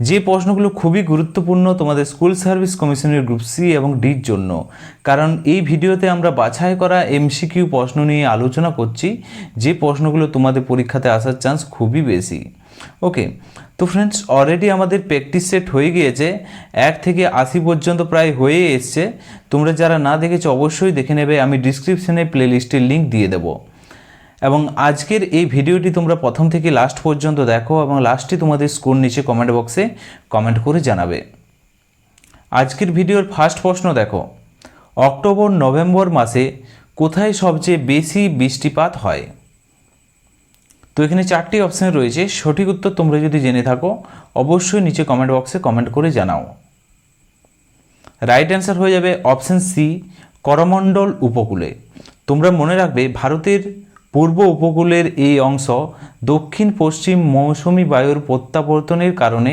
যে প্রশ্নগুলো খুবই গুরুত্বপূর্ণ তোমাদের স্কুল সার্ভিস কমিশনের গ্রুপ সি এবং ডির জন্য। কারণ এই ভিডিওতে আমরা বাছাই করা এমসিকিউ প্রশ্ন নিয়ে আলোচনা করছি, যে প্রশ্নগুলো তোমাদের পরীক্ষাতে আসার চান্স খুবই বেশি। ওকে তো ফ্রেন্ডস অলরেডি আমাদের প্র্যাকটিস সেট হয়ে গিয়েছে। এক থেকে আশি পর্যন্ত প্রায় হয়ে এসছে। তোমরা যারা না দেখেছ, অবশ্যই দেখে নেবে। আমি ডিসক্রিপশনে প্লেলিস্টের লিঙ্ক দিয়ে দেবো। এবং আজকের এই ভিডিওটি তোমরা প্রথম থেকে লাস্ট পর্যন্ত দেখো এবং লাস্টে তোমাদের স্কোর নিচে কমেন্ট বক্সে কমেন্ট করে জানাবে। আজকের ভিডিওর ফার্স্ট প্রশ্ন দেখো, অক্টোবর, নভেম্বর মাসে কোথায় সবচেয়ে বেশি বৃষ্টিপাত হয়? তো এখানে চারটি অপশান রয়েছে, সঠিক উত্তর তোমরা যদি জেনে থাকো, অবশ্যই নিচে কমেন্ট বক্সে কমেন্ট করে জানাও। রাইট অ্যান্সার হয়ে যাবে অপশান সি করমণ্ডল উপকূলে। তোমরা মনে রাখবে, ভারতের পূর্ব উপকূলের এই অংশ দক্ষিণ পশ্চিম মৌসুমি বায়ুর প্রত্যাবর্তনের কারণে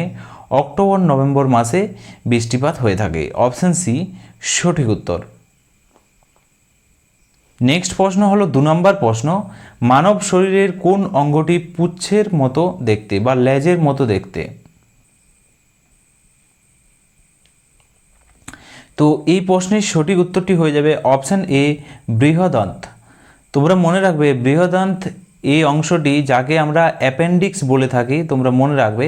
অক্টোবর নভেম্বর মাসে বৃষ্টিপাত হয়ে থাকে। অপশান সি, সঠিক উত্তর। নেক্সট প্রশ্ন হলো দু নম্বর প্রশ্ন, মানব শরীরের কোন অঙ্গটি পুচ্ছের মতো দেখতে বা লেজের মতো দেখতে? তো এই প্রশ্নের সঠিক উত্তরটি হয়ে যাবে অপশান এ বৃহদন্ত তোমরা মনে রাখবে বৃহদন্ত এই অংশটি যাকে আমরা অ্যাপেন্ডিক্স বলে থাকি, তোমরা মনে রাখবে,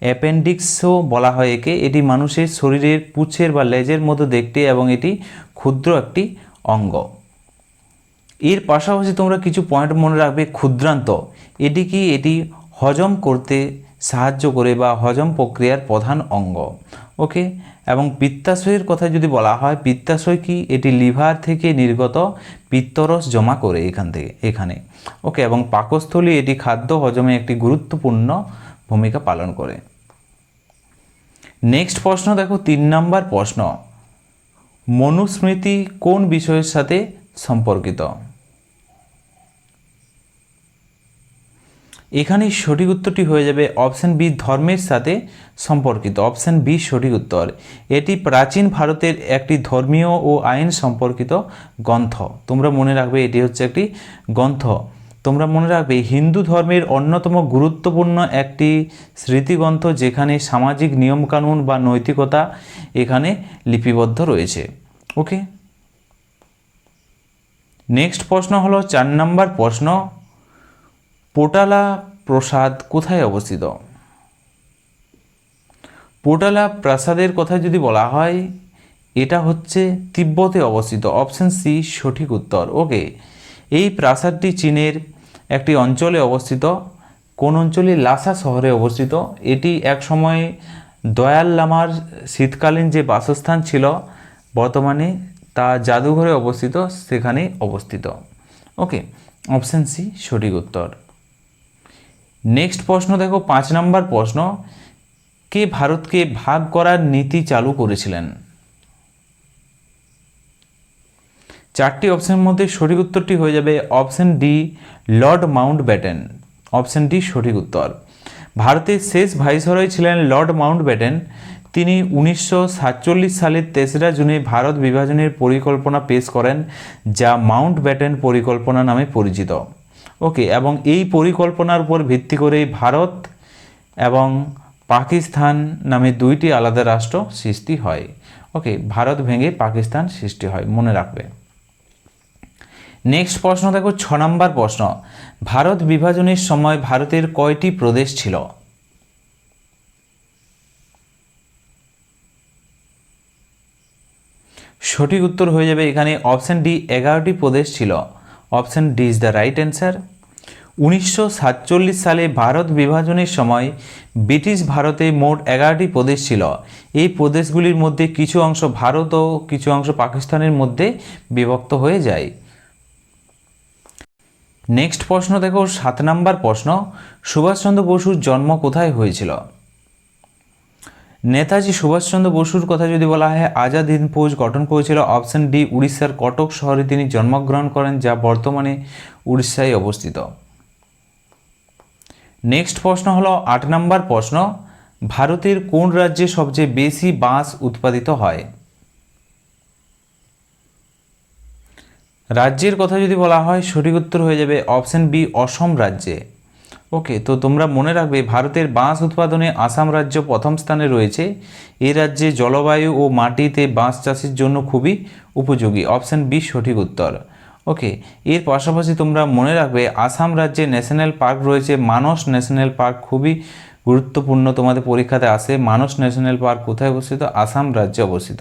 অ্যাপেন্ডিক্সও বলা হয় একে। এটি মানুষের শরীরের পুচ্ছের বা লেজের মতো দেখতে এবং এটি ক্ষুদ্র একটি অঙ্গ। এর পাশাপাশি তোমরা কিছু পয়েন্ট মনে রাখবে, ক্ষুদ্রান্ত। এটি কি? এটি হজম করতে সাহায্য করে বা হজম প্রক্রিয়ার প্রধান অঙ্গ। ওকে? এবং পিত্তাশয়ের কথা যদি বলা হয়, পিত্তাশয় কি? এটি লিভার থেকে নির্গত পিত্তরস জমা করে এখান থেকে, এখানে। ওকে, এবং পাকস্থলী এটি খাদ্য হজমে একটি গুরুত্বপূর্ণ ভূমিকা পালন করে। নেক্সট প্রশ্ন, দেখো, তিন নম্বর প্রশ্ন। মনুস্মৃতি কোন বিষয়ের সাথে সম্পর্কিত? এখানে সঠিক উত্তরটি হয়ে যাবে অপশান বি, ধর্মের সাথে সম্পর্কিত। অপশান বি, সঠিক উত্তর। এটি প্রাচীন ভারতের একটি ধর্মীয় ও আইন সম্পর্কিত গ্রন্থ। তোমরা মনে রাখবে এটি হচ্ছে একটি গ্রন্থ। তোমরা মনে রাখবে হিন্দু ধর্মের অন্যতম গুরুত্বপূর্ণ একটি স্মৃতিগ্রন্থ যেখানে সামাজিক নিয়মকানুন বা নৈতিকতা এখানে লিপিবদ্ধ রয়েছে। ওকে? নেক্সট প্রশ্ন হলো, চার নম্বর প্রশ্ন পোটালা প্রসাদ কোথায় অবস্থিত? পোটালা প্রাসাদের কথা যদি বলা হয়, এটা হচ্ছে তিব্বতে অবস্থিত। অপশন সি, সঠিক উত্তর। ওকে, এই প্রাসাদটি চীনের একটি অঞ্চলে অবস্থিত। কোন অঞ্চলে? লাসা শহরে অবস্থিত। এটি এক সময় দয়াল লামার শীতকালীন যে বাসস্থান ছিল, বর্তমানে তা জাদুঘরে অবস্থিত সেখানে অবস্থিত। ওকে, অপশান সি, সঠিক উত্তর। নেক্সট প্রশ্ন দেখো, পাঁচ নম্বর প্রশ্ন। কে ভারতকে ভাগ করার নীতি চালু করেছিলেন? চারটি অপশনের মধ্যে সঠিক উত্তরটি হয়ে যাবে option D Lord Mountbatten option D সঠিক উত্তর। ভারতের শেষ ভাইসরয় ছিলেন লর্ড মাউন্ট ব্যাটেন তিনি উনিশশো সাতচল্লিশ সালের তেসরা জুনে ভারত বিভাজনের পরিকল্পনা পেশ করেন, যা মাউন্ট ব্যাটেন পরিকল্পনা নামে পরিচিত। ওকে এবং এই পরিকল্পনার উপর ভিত্তি করেই ভারত এবং পাকিস্তান নামে দুইটি আলাদা রাষ্ট্র সৃষ্টি হয়। ওকে ভারত ভেঙে পাকিস্তান সৃষ্টি হয়, মনে রাখবে। নেক্সট প্রশ্ন, দেখো, ছ নম্বর প্রশ্ন। ভারত বিভাজনের সময় ভারতের কয়টি প্রদেশ ছিল? সঠিক উত্তর হয়ে যাবে এখানে, অপশান ডি, এগারোটি প্রদেশ ছিল। Option D is the right answer উনিশশো সাতচল্লিশ সালে ভারত বিভাজনের সময় ব্রিটিশ ভারতে মোট এগারোটি প্রদেশ ছিল। এই প্রদেশগুলির মধ্যে কিছু অংশ ভারত ও কিছু অংশ পাকিস্তানের মধ্যে বিভক্ত হয়ে যায়। নেক্সট প্রশ্ন দেখো, সাত নম্বর প্রশ্ন। সুভাষচন্দ্র বসুর জন্ম কোথায় হয়েছিল? নেতাজি সুভাষচন্দ্র বসুর কথা যদি বলা হয় আজাদ হিন্দ ফৌজ গঠন করেছিল। অপশন ডি, উড়িষ্যার কটক শহরে তিনি জন্মগ্রহণ করেন, যা বর্তমানে উড়িষ্যায় অবস্থিত। নেক্সট প্রশ্ন হলো, আট নম্বর প্রশ্ন, ভারতের কোন রাজ্যে সবচেয়ে বেশি বাঁশ উৎপাদিত হয়? রাজ্যের কথা যদি বলা হয়, সঠিক উত্তর হয়ে যাবে অপশন বি, অসম রাজ্যে। ওকে, তো তোমরা মনে রাখবে ভারতের বাঁশ উৎপাদনে আসাম রাজ্য প্রথম স্থানে রয়েছে। এই রাজ্যে জলবায়ু ও মাটিতে বাঁশ চাষের জন্য খুবই উপযোগী। অপশন বি, সঠিক উত্তর। ওকে, এর পাশাপাশি তোমরা মনে রাখবে আসাম রাজ্যে ন্যাশনাল পার্ক রয়েছে। মানস ন্যাশনাল পার্ক খুবই গুরুত্বপূর্ণ। তোমাদের পরীক্ষাতে আসে, মানস ন্যাশনাল পার্ক কোথায় অবস্থিত? আসাম রাজ্যে অবস্থিত।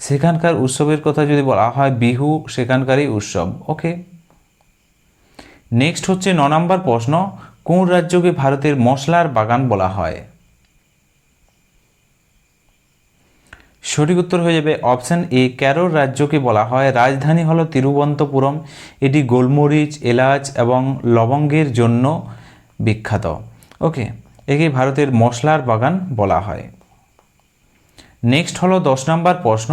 সেখানকার উৎসবের কথা যদি বলা হয়, বিহু সেখানকারই উৎসব। ওকে, নেক্সট হচ্ছে ন নম্বর প্রশ্ন। কোন রাজ্যকে ভারতের মশলার বাগান বলা হয়? সঠিক উত্তর হয়ে যাবে অপশন এ কেরল রাজ্যকে বলা হয়। রাজধানী হলো তিরুবন্তপুরম এটি গোলমরিচ, এলাচ এবং লবঙ্গের জন্য বিখ্যাত। ওকে, একে ভারতের মশলার বাগান বলা হয়। নেক্সট হলো দশ নম্বর প্রশ্ন।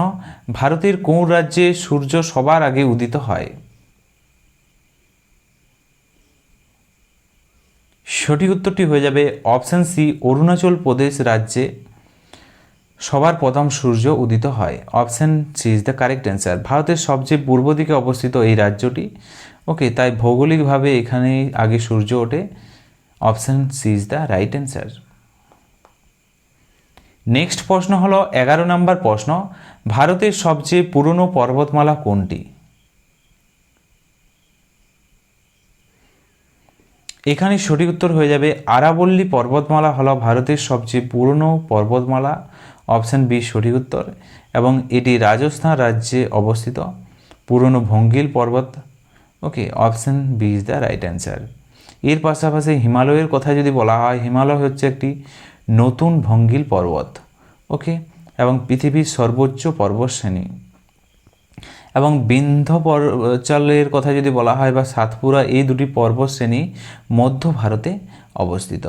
ভারতের কোন রাজ্যে সূর্য সবার আগে উদিত হয়? সঠিক উত্তরটি হয়ে যাবে অপশান সি, অরুণাচল প্রদেশ রাজ্যে সবার প্রথম সূর্য উদিত হয়। Option C is the correct answer ভারতের সবচেয়ে পূর্ব দিকে অবস্থিত এই রাজ্যটি। ওকে তাই ভৌগোলিকভাবে এখানে আগে সূর্য ওঠে। Option C is the right answer next প্রশ্ন হলো, এগারো নম্বর প্রশ্ন, ভারতের সবচেয়ে পুরনো পর্বতমালা কোনটি? এখানে সঠিক উত্তর হয়ে যাবে আরাবল্লী পর্বতমালা হলো ভারতের সবচেয়ে পুরনো পর্বতমালা। অপশান বি, সঠিক উত্তর। এবং এটি রাজস্থান রাজ্যে অবস্থিত। পুরনো ভঙ্গিল পর্বত। Okay, option B is the right answer. এর পাশাপাশি হিমালয়ের কথা যদি বলা হয়, হিমালয় হচ্ছে একটি নতুন ভঙ্গিল পর্বত। ওকে, এবং পৃথিবীর সর্বোচ্চ পর্বতশ্রেণী। এবং বিন্ধ্য পর্বচালের কথা যদি বলা হয় বা সাতপুরা, এই দুটি পর্বতশ্রেণী মধ্য ভারতে অবস্থিত।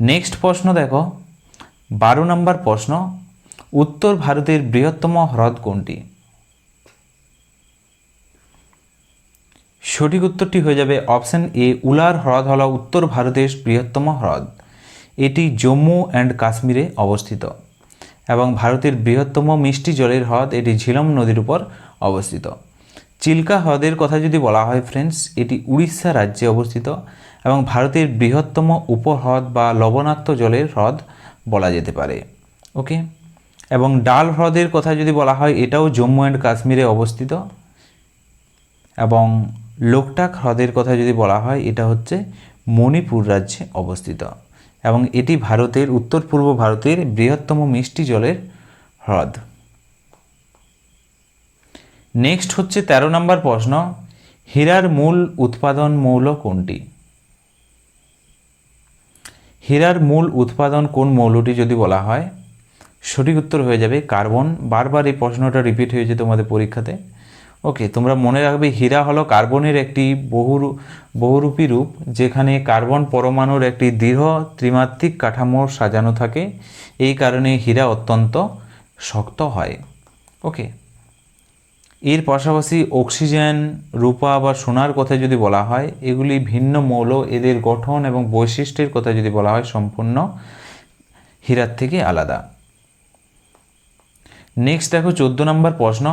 নেক্সট প্রশ্ন দেখো। বারো নম্বর প্রশ্ন, উত্তর ভারতের বৃহত্তম হ্রদ কোনটি? সঠিক উত্তরটি হয়ে যাবে অপশন এ, উলার হ্রদ হল উত্তর ভারতের বৃহত্তম হ্রদ। এটি জম্মু অ্যান্ড কাশ্মীরে অবস্থিত। এবং ভারতের বৃহত্তম মিষ্টি জলের হ্রদ এটি ঝিলম নদীর উপর অবস্থিত। চিল্কা হ্রদের কথা যদি বলা হয় ফ্রেন্ডস এটি উড়িষ্যা রাজ্যে অবস্থিত এবং ভারতের বৃহত্তম উপহ্রদ বা লবণাক্ত জলের হ্রদ বলা যেতে পারে। ওকে এবং ডাল হ্রদের কথা যদি বলা হয়, এটাও জম্মু অ্যান্ড কাশ্মীরে অবস্থিত। এবং লোকটাক হ্রদের কথা যদি বলা হয়, এটা হচ্ছে মণিপুর রাজ্যে অবস্থিত। এবং এটি ভারতের উত্তর পূর্ব ভারতের বৃহত্তম মিষ্টি জলের হ্রদ। নেক্সট হচ্ছে ১৩ নম্বর প্রশ্ন, হীরার মূল উৎপাদন মৌল কোনটি? হীরার মূল উৎপাদন কোন মৌলটি যদি বলা হয়? সঠিক উত্তর হয়ে যাবে কার্বন। বারবার এই প্রশ্নটা রিপিট হয়েছে তোমাদের পরীক্ষাতে। ওকে তোমরা মনে রাখবে হীরা হলো কার্বনের একটি বহু বহুরূপী রূপ, যেখানে কার্বন পরমাণুর একটি দৃঢ় ত্রিমাত্রিক কাঠামো সাজানো থাকে। এই কারণে হীরা অত্যন্ত শক্ত হয়। ওকে এর পাশাপাশি অক্সিজেন, রূপা বা সোনার কথা যদি বলা হয়, এগুলি ভিন্ন মৌল, এদের গঠন এবং বৈশিষ্ট্যের কথা যদি বলা হয়, সম্পূর্ণ হীরার থেকে আলাদা। নেক্সট দেখো, চোদ্দ নম্বর প্রশ্ন।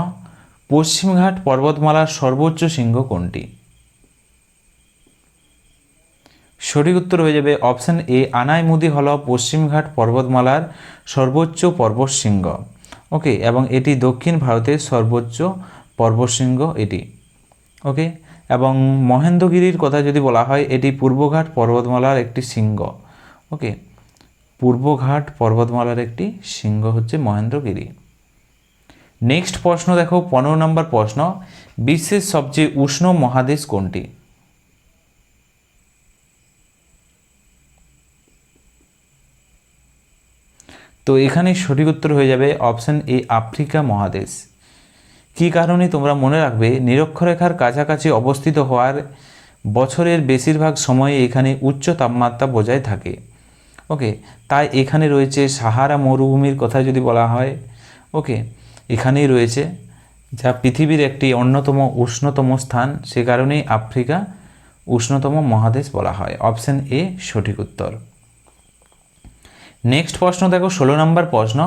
পশ্চিমঘাট পর্বতমালার সর্বোচ্চ শৃঙ্গ কোনটি? সঠিক উত্তর হয়ে যাবে অপশান এ, আনাইমুদি হল পশ্চিমঘাট পর্বতমালার সর্বোচ্চ পর্বতশৃঙ্গ ওকে, এবং এটি দক্ষিণ ভারতের সর্বোচ্চ পর্বতশৃঙ্গ এটি। ওকে, এবং মহেন্দ্রগিরির কথা যদি বলা হয়, এটি পূর্বঘাট পর্বতমালার একটি শৃঙ্গ। ওকে, পূর্বঘাট পর্বতমালার একটি শৃঙ্গ হচ্ছে মহেন্দ্রগিরি। নেক্সট প্রশ্ন দেখো, পনেরো নম্বর প্রশ্ন, বিশ্বের সবচেয়ে উষ্ণ মহাদেশ কোনটি? তো এখানে সঠিক উত্তর হয়ে যাবে অপশন এ আফ্রিকা মহাদেশ। কি কারণে তোমরা মনে রাখবে, নিরক্ষরেখার কাছাকাছি অবস্থিত হওয়ার বছরের বেশিরভাগ সময়ে এখানে উচ্চ তাপমাত্রা বজায় থাকে। ওকে তাই এখানে রয়েছে সাহারা মরুভূমির কথা যদি বলা হয়। ওকে এখানেই রয়েছে, যা পৃথিবীর একটি অন্যতম উষ্ণতম স্থান। সে কারণেই আফ্রিকা উষ্ণতম মহাদেশ বলা হয়। অপশন এ, সঠিক উত্তর। নেক্সট প্রশ্ন, দেখো, ষোলো নম্বর প্রশ্ন।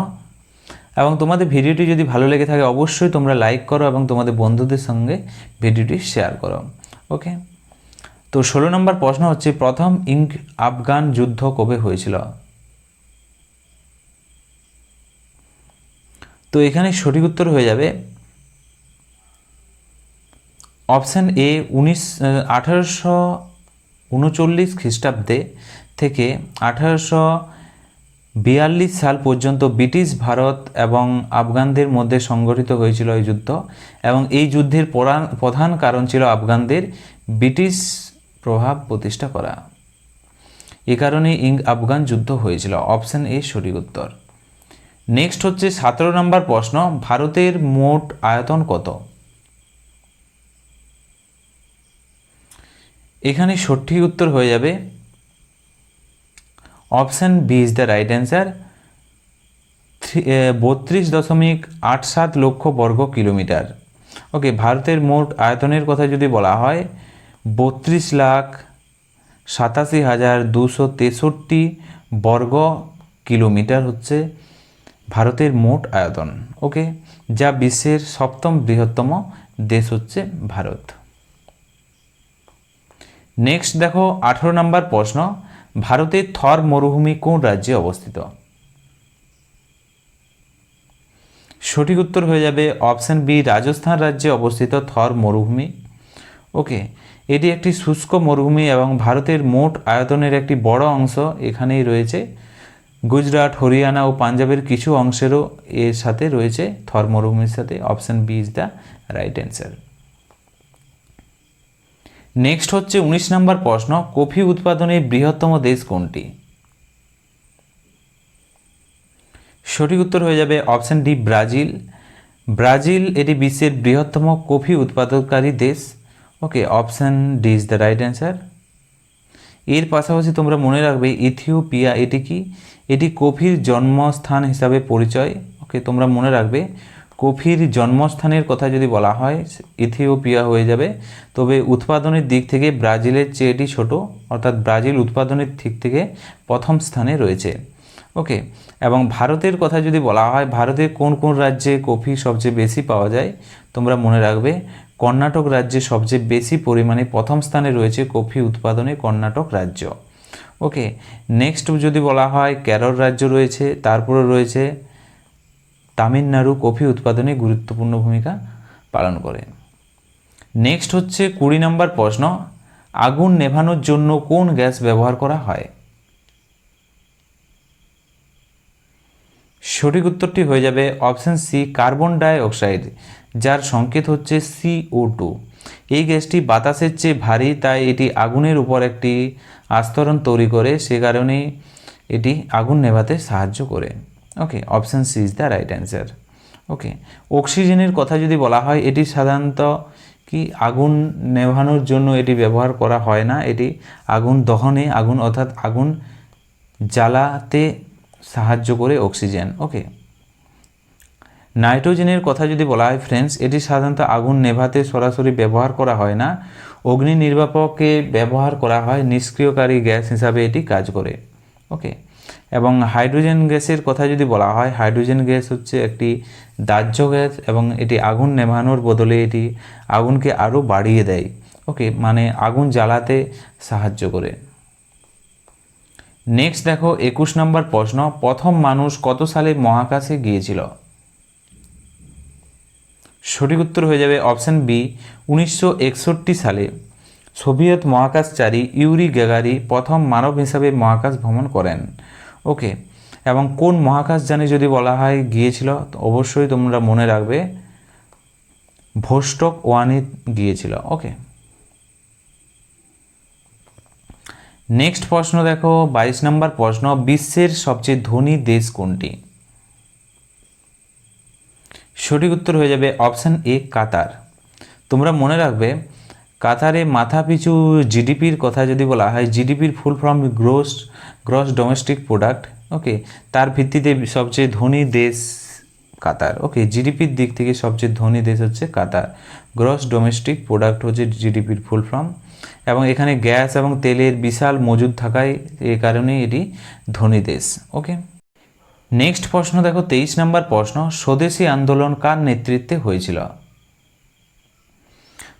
এবং তোমাদের ভিডিওটি যদি ভালো লেগে থাকে, অবশ্যই তোমরা লাইক করো এবং তোমাদের বন্ধুদের সঙ্গে ভিডিওটি শেয়ার করো। ওকে? তো ষোলো নম্বর প্রশ্ন হচ্ছে, প্রথম ইঙ্ক আফগান যুদ্ধ কবে হয়েছিল? তো এখানে সঠিক উত্তর হয়ে যাবে অপশান এ উনিশ আঠারোশো উনচল্লিশ খ্রিস্টাব্দে থেকে আঠারোশো বিয়াল্লিশ সাল পর্যন্ত ব্রিটিশ ভারত এবং আফগানদের মধ্যে সংগঠিত হয়েছিল এই যুদ্ধ এবং এই যুদ্ধের প্রধান কারণ ছিল আফগানদের ব্রিটিশ প্রভাব প্রতিষ্ঠা করা। এ কারণে ইং, আফগান যুদ্ধ হয়েছিল। অপশান এ সঠিক উত্তর। নেক্সট হচ্ছে সতেরো নম্বর প্রশ্ন, ভারতের মোট আয়তন কত? এখানে সঠিক উত্তর হয়ে যাবে option B is the right answer. বত্রিশ দশমিক আট সাত লক্ষ বর্গ কিলোমিটার। ওকে, ভারতের মোট আয়তনের কথা যদি বলা হয়, বত্রিশ লাখ সাতাশি হাজার দুশো তেষট্টি বর্গ কিলোমিটার হচ্ছে ভারতের মোট আয়তন, ওকে? যা বিশ্বের সপ্তম বৃহত্তম দেশ হচ্ছে ভারত। নেক্সট দেখো, আঠেরো নম্বর প্রশ্ন। ভারতের থর মরুভূমি কোন রাজ্যে অবস্থিত? সঠিক উত্তর হয়ে যাবে অপশান বি, রাজস্থান রাজ্যে অবস্থিত থর মরুভূমি। ওকে, এটি একটি শুষ্ক মরুভূমি এবং ভারতের মোট আয়তনের একটি বড় অংশ এখানেই রয়েছে। গুজরাট, হরিয়ানা ও পাঞ্জাবের কিছু অংশেরও এর সাথে রয়েছে থর মরুভূমির সাথে। Option B is the right answer. Next হচ্ছে উনিশ নম্বর প্রশ্ন, কফি উৎপাদনের বৃহত্তম দেশ কোনটি? সঠিক উত্তর হয়ে যাবে অপশান ডি, ব্রাজিল। ব্রাজিল এটি বিশ্বের বৃহত্তম কফি উৎপাদনকারী দেশ। Okay, option D is the right answer. এর পাশাপাশি তোমরা মনে রাখবে, ইথিওপিয়া এটি কি? এটি কফির জন্মস্থান হিসাবে পরিচয়। ওকে, তোমরা মনে রাখবে, কফির জন্মস্থানের কথা যদি বলা হয়, ইথিওপিয়া হয়ে যাবে। তবে উৎপাদনের দিক থেকে ব্রাজিলের চেয়ে এটি ছোটো, অর্থাৎ ব্রাজিল উৎপাদনের দিক থেকে প্রথম স্থানে রয়েছে। ওকে, এবং ভারতের কথা যদি বলা হয়, ভারতের কোন কোন রাজ্যে কফি সবচেয়ে বেশি পাওয়া যায়? তোমরা মনে রাখবে, কর্ণাটক রাজ্যে সবচেয়ে বেশি পরিমাণে প্রথম স্থানে রয়েছে কফি উৎপাদনে কর্ণাটক রাজ্য। ওকে নেক্সট যদি বলা হয়, কেরল রাজ্য রয়েছে তারপরে রয়েছে তামিলনাড়ু কফি উৎপাদনে গুরুত্বপূর্ণ ভূমিকা পালন করে। নেক্সট হচ্ছে কুড়ি নম্বর প্রশ্ন, আগুন নেভানোর জন্য কোন গ্যাস ব্যবহার করা হয়? সঠিক উত্তরটি হয়ে যাবে option C, carbon dioxide যার সংকেত হচ্ছে সিও টু। এই গ্যাসটি বাতাসের চেয়ে ভারী, তাই এটি আগুনের উপর একটি আস্তরণ তৈরি করে সে কারণে এটি আগুন নেভাতে সাহায্য করে। Okay option C is the right answer okay অক্সিজেনের কথা যদি বলা হয়, এটি সাধারণত কি আগুন নেভানোর জন্য এটি ব্যবহার করা হয় না? এটি আগুন দহনে, আগুন অর্থাৎ আগুন জ্বালাতে সাহায্য করে অক্সিজেন ওকে নাইট্রোজেনের কথা যদি বলা হয় ফ্রেন্ডস এটি সাধারণত আগুন নেভাতে সরাসরি ব্যবহার করা হয় না। অগ্নি নির্বাপকে ব্যবহার করা হয় নিষ্ক্রিয়কারী গ্যাস হিসাবে এটি কাজ করে। ওকে এবং হাইড্রোজেন গ্যাসের কথা যদি বলা হয়, হাইড্রোজেন গ্যাস হচ্ছে একটি দাহ্য গ্যাস এবং এটি আগুন নেভানোর বদলে এটি আগুনকে আরও বাড়িয়ে দেয়। ওকে মানে আগুন জ্বালাতে সাহায্য করে। নেক্সট দেখো, একুশ নম্বর প্রশ্ন, প্রথম মানুষ কত সালে মহাকাশে গিয়েছিল? সঠিক উত্তর হয়ে যাবে অপশান বি, উনিশশো একষট্টি সালে। সোভিয়েত মহাকাশচারী ইউরি গ্যাগারি প্রথম মানব হিসাবে মহাকাশ ভ্রমণ করেন। ওকে, এবং কোন মহাকাশ মহাকাশযানে যদি বলা হয় গিয়েছিল অবশ্যই তোমরা মনে রাখবে, ভোস্টক ওয়ানে গিয়েছিল। ওকে। নেক্সট প্রশ্ন দেখো, বাইশ নম্বর প্রশ্ন, বিশ্বের সবচেয়ে ধনী দেশ কোনটি? সঠিক উত্তর হয়ে যাবে অপশান এ, কাতার। তোমরা মনে রাখবে, কাতারে মাথাপিছু জিডিপির কথা যদি বলা হয়, জিডিপির full form gross, gross domestic product, okay, তার ভিত্তিতে সবচেয়ে ধনী দেশ কাতার। ওকে, জিডিপির দিক থেকে সবচেয়ে ধনী দেশ হচ্ছে কাতার। গ্রস ডোমেস্টিক প্রোডাক্ট হচ্ছে জিডিপির ফুল ফর্ম। এবং এখানে গ্যাস এবং তেলের বিশাল মজুদ থাকায় এ কারণেই এটি ধনী দেশ, ওকে? নেক্সট প্রশ্ন দেখো, তেইশ নম্বর প্রশ্ন, স্বদেশী আন্দোলন কার নেতৃত্বে হয়েছিল?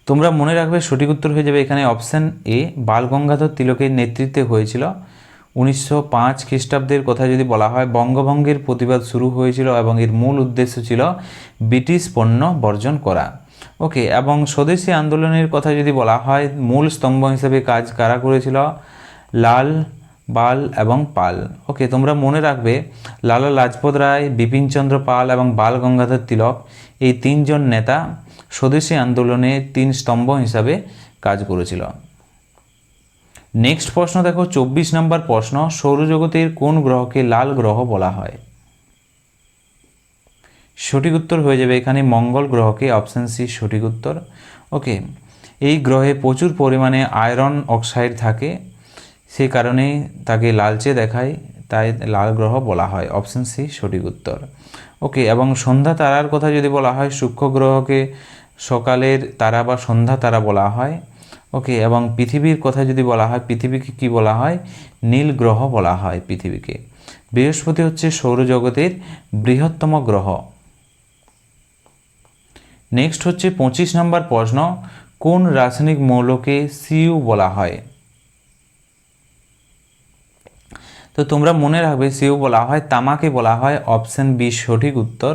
তোমরা মনে রাখবে সঠিক উত্তর হয়ে যাবে এখানে অপশান এ বাল গঙ্গাধর তিলকের নেতৃত্বে হয়েছিল। উনিশশো পাঁচ খ্রিস্টাব্দের কথা যদি বলা হয়, বঙ্গভঙ্গের প্রতিবাদ শুরু হয়েছিল এবং এর মূল উদ্দেশ্য ছিল ব্রিটিশ পণ্য বর্জন করা। ওকে, এবং স্বদেশী আন্দোলনের কথা যদি বলা হয়, মূল স্তম্ভ হিসেবে কাজ কারা করেছিল? লাল বাল এবং পাল। ওকে তোমরা মনে রাখবে, লালা লাজপত রায় বিপিনচন্দ্র পাল এবং বাল গঙ্গাধর তিলক এই তিনজন নেতা স্বদেশী আন্দোলনে তিন স্তম্ভ হিসাবে কাজ করেছিল। নেক্সট প্রশ্ন দেখো, চব্বিশ নম্বর প্রশ্ন, সৌরজগতের কোন গ্রহকে লাল গ্রহ বলা হয়? সঠিক উত্তর হয়ে যাবে এখানে মঙ্গল গ্রহকে অপশান সি সঠিক উত্তর। ওকে এই গ্রহে প্রচুর পরিমাণে আয়রন অক্সাইড থাকে। সেই কারণে তাকে লালচে দেখায়, তাই লাল গ্রহ বলা হয়। অপশান সি সঠিক উত্তর। ওকে এবং সন্ধ্যা তারার কথা যদি বলা হয় সূক্ষ্ম গ্রহকে সকালের তারা বা সন্ধ্যা তারা বলা হয়। ওকে এবং পৃথিবীর কথা যদি বলা হয়, পৃথিবীকে কি বলা হয়? নীল গ্রহ বলা হয় পৃথিবীকে। বৃহস্পতি হচ্ছে সৌরজগতের বৃহত্তম গ্রহ। নেক্সট হচ্ছে পঁচিশ নম্বর প্রশ্ন, কোন রাসায়নিক মৌলকে সিইউ বলা হয়? তো তোমরা মনে রাখবে, সিও বলা হয়, তামাকে বলা হয়, অপশন বি, সঠিক উত্তর।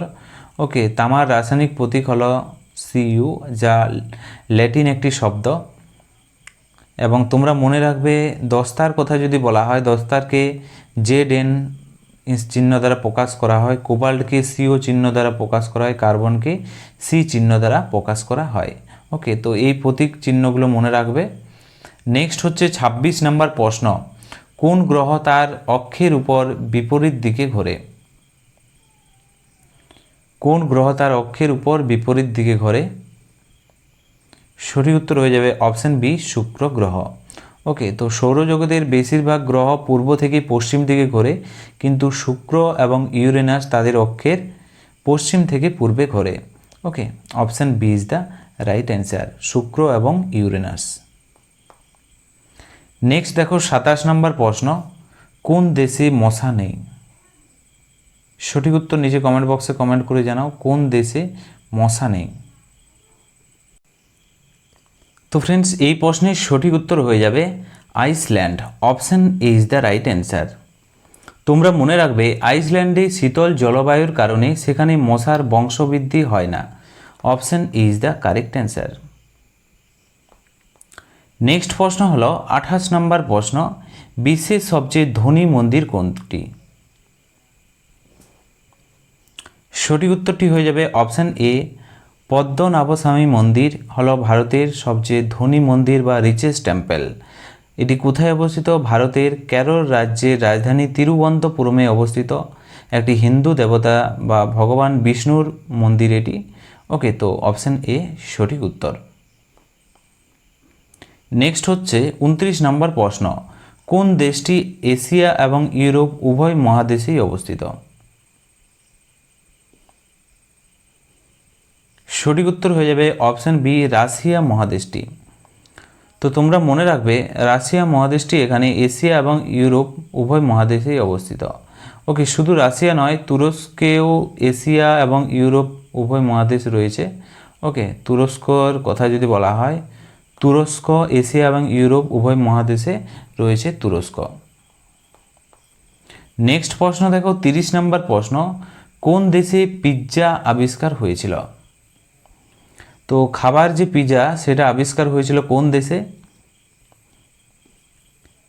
ওকে, তামার রাসায়নিক প্রতীক হলো সিইউ, যা ল্যাটিন একটি শব্দ। এবং তোমরা মনে রাখবে, দস্তার কথা যদি বলা হয়, দস্তারকে জেড এন চিহ্ন দ্বারা প্রকাশ করা হয়, কোবাল্টকে সিও চিহ্ন দ্বারা প্রকাশ করা হয়, কার্বনকে সি চিহ্ন দ্বারা প্রকাশ করা হয়। ওকে, তো এই প্রতীক চিহ্নগুলো মনে রাখবে। নেক্সট হচ্ছে ২৬ নম্বর প্রশ্ন। কোন গ্রহ তার অক্ষের উপর বিপরীত দিকে ঘোরে? কোন গ্রহ তার অক্ষের উপর বিপরীত দিকে ঘোরে? সঠিক উত্তর হয়ে যাবে অপশান বি, শুক্র গ্রহ। ওকে, তো সৌরজগতের বেশিরভাগ গ্রহ পূর্ব থেকে পশ্চিম দিকে ঘোরে, কিন্তু শুক্র এবং ইউরেনাস তাদের অক্ষের পশ্চিম থেকে পূর্বে ঘোরে। Okay, option B is the right answer, শুক্র এবং ইউরেনাস। নেক্সট দেখো সাতাশ নম্বর প্রশ্ন, কোন দেশে মশা নেই? সঠিক উত্তর নিচে কমেন্ট বক্সে কমেন্ট করে জানাও, কোন দেশে মশা নেই? তো ফ্রেন্ডস এই প্রশ্নের সঠিক উত্তর হয়ে যাবে Iceland option is the right answer তোমরা মনে রাখবে আইসল্যান্ডে শীতল জলবায়ুর কারণে সেখানে মশার বংশবৃদ্ধি হয় না। Option is the correct answer next প্রশ্ন হলো, আঠাশ নম্বর প্রশ্ন বিশ্বের সবচেয়ে ধনী মন্দির কোনটি? সঠিক উত্তরটি হয়ে যাবে অপশান এ পদ্মনাভস্বামী মন্দির হলো ভারতের সবচেয়ে ধনী মন্দির বা রিচেস্ট টেম্পল এটি কোথায় অবস্থিত? ভারতের কেরল রাজ্যের রাজধানী তিরুবন্তপুরমে অবস্থিত। একটি হিন্দু দেবতা বা ভগবান বিষ্ণুর মন্দির এটি। ওকে তো অপশান এ সঠিক উত্তর। নেক্সট হচ্ছে উনত্রিশ নম্বর প্রশ্ন। কোন দেশটি এশিয়া এবং ইউরোপ উভয় মহাদেশেই অবস্থিত? সঠিক উত্তর হয়ে যাবে অপশান বি, রাশিয়া মহাদেশটি। তো তোমরা মনে রাখবে, রাশিয়া মহাদেশটি এখানে এশিয়া এবং ইউরোপ উভয় মহাদেশেই অবস্থিত। ওকে, শুধু রাশিয়া নয়, তুরস্কেও এশিয়া এবং ইউরোপ উভয় মহাদেশ রয়েছে। ওকে, তুরস্কর কথা যদি বলা হয় তুরস্ক, এশিয়া এবং ইউরোপ উভয় মহাদেশে রয়েছে তুরস্ক। নেক্সট প্রশ্ন দেখো, তিরিশ নম্বর প্রশ্ন, কোন দেশে পিৎজা আবিষ্কার হয়েছিল? তো খাবার যে পিৎজা সেটা আবিষ্কার হয়েছিল কোন দেশে?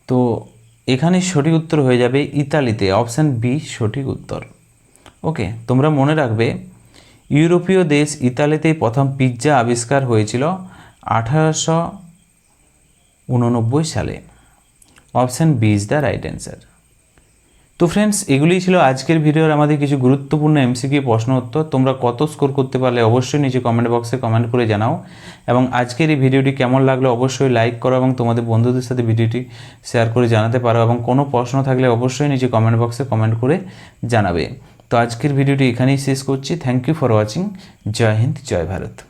তো এখানে সঠিক উত্তর হয়ে যাবে ইতালিতে, অপশান বি সঠিক উত্তর। ওকে, তোমরা মনে রাখবে, ইউরোপীয় দেশ ইতালিতেই প্রথম পিৎজা আবিষ্কার হয়েছিল আঠারোশো উননব্বই সালে। Option B is the right answer. তো ফ্রেন্ডস এগুলিই ছিল আজকের ভিডিওর আমাদের কিছু গুরুত্বপূর্ণ এমসিকিউ প্রশ্ন উত্তর। তোমরা কত স্কোর করতে পারলে অবশ্যই নিচে কমেন্ট বক্সে কমেন্ট করে জানাও। এবং আজকের এই ভিডিওটি কেমন লাগল অবশ্যই লাইক করো এবং তোমাদের বন্ধুদের সাথে ভিডিওটি শেয়ার করে জানাতে পারো। এবং কোনো প্রশ্ন থাকলে অবশ্যই নিচে কমেন্ট বক্সে কমেন্ট করে জানাবে। তো আজকের ভিডিওটি এখানেই শেষ করছি। থ্যাংক ইউ ফর ওয়াচিং জয় হিন্দ, জয় ভারত।